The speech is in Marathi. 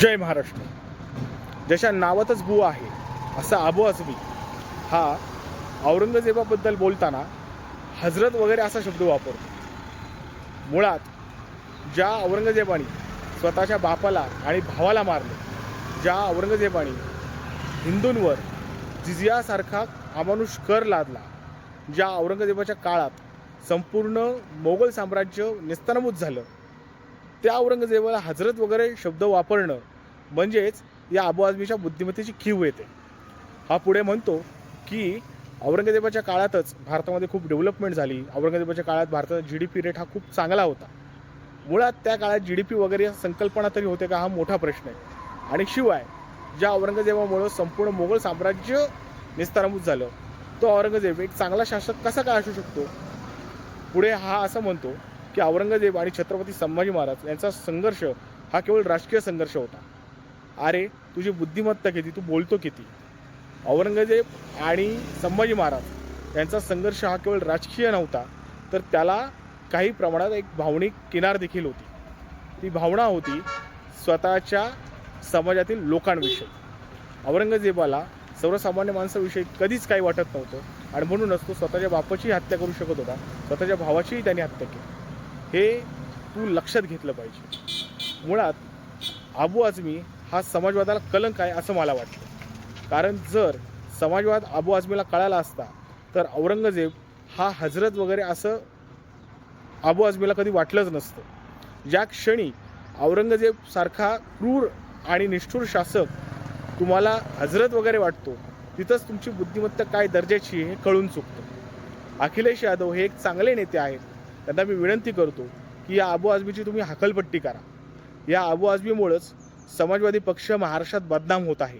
जय महाराष्ट्र. जशा नावातच बू आहे असा आबू आझमी हा औरंगजेबाबद्दल बोलताना हजरत वगैरे असा शब्द वापरतो. मुळात ज्या औरंगजेबाने स्वतःच्या बापाला आणि भावाला मारले ज्या औरंगजेबाने हिंदूंवर जिजियासारखा अमानुष कर लादला ज्या औरंगजेबाच्या काळात संपूर्ण मोगल साम्राज्य नेस्तनाबूत झालं त्या औरंगजेबाला हजरत वगैरे शब्द वापरणं म्हणजेच या अबू आजमीच्या बुद्धिमत्तेची खीव येते. हा पुढे म्हणतो की औरंगजेबाच्या काळातच भारतामध्ये खूप डेव्हलपमेंट झाली. औरंगजेबाच्या काळात भारताचा जी डी पी रेट हा खूप चांगला होता. मुळात त्या काळात जी डी पी वगैरे या संकल्पना तरी होते का हा मोठा प्रश्न आहे. आणि शिवाय ज्या औरंगजेबामुळं संपूर्ण मोगल साम्राज्य निस्ताराभूत झालं तो औरंगजेब एक चांगला शासक कसा काय असू शकतो? पुढे हा असं म्हणतो की औरंगजेब आणि छत्रपती संभाजी महाराज यांचा संघर्ष हा केवळ राजकीय संघर्ष होता. अरे तुझी बुद्धिमत्ता किती तू बोलतो किती? औरंगजेब आणि संभाजी महाराज यांचा संघर्ष हा केवळ राजकीय नव्हता तर त्याला काही प्रमाणात एक भावनिक किनार देखील होती. ती भावना होती स्वतःच्या समाजातील लोकांविषयी. औरंगजेबाला सर्वसामान्य माणसाविषयी कधीच काही वाटत नव्हतं आणि म्हणूनच तो स्वतःच्या बापाचीही हत्या करू शकत होता स्वतःच्या भावाचीही त्यांनी हत्या केली. हे तू लक्षात घेतलं पाहिजे. मुळात अबू आझमी हा समाजवादाला कलंक आहे असं मला वाटतं. कारण जर समाजवाद अबू आझमीला कळाला असता तर औरंगजेब हा हजरत वगैरे असं अबू आझमीला कधी वाटलंच नसतं. ज्या क्षणी औरंगजेबसारखा क्रूर आणि निष्ठुर शासक तुम्हाला हजरत वगैरे वाटतो तिथंच तुमची बुद्धिमत्ता काय दर्जाची हे कळून चुकतं. अखिलेश यादव हे एक चांगले नेते आहेत. त्यांना मी विनंती करतो की या अबू आझमीची तुम्ही हकलपट्टी करा. या अबू आझमीमुळंच समाजवादी पक्ष महाराष्ट्रात बदनाम होत आहे.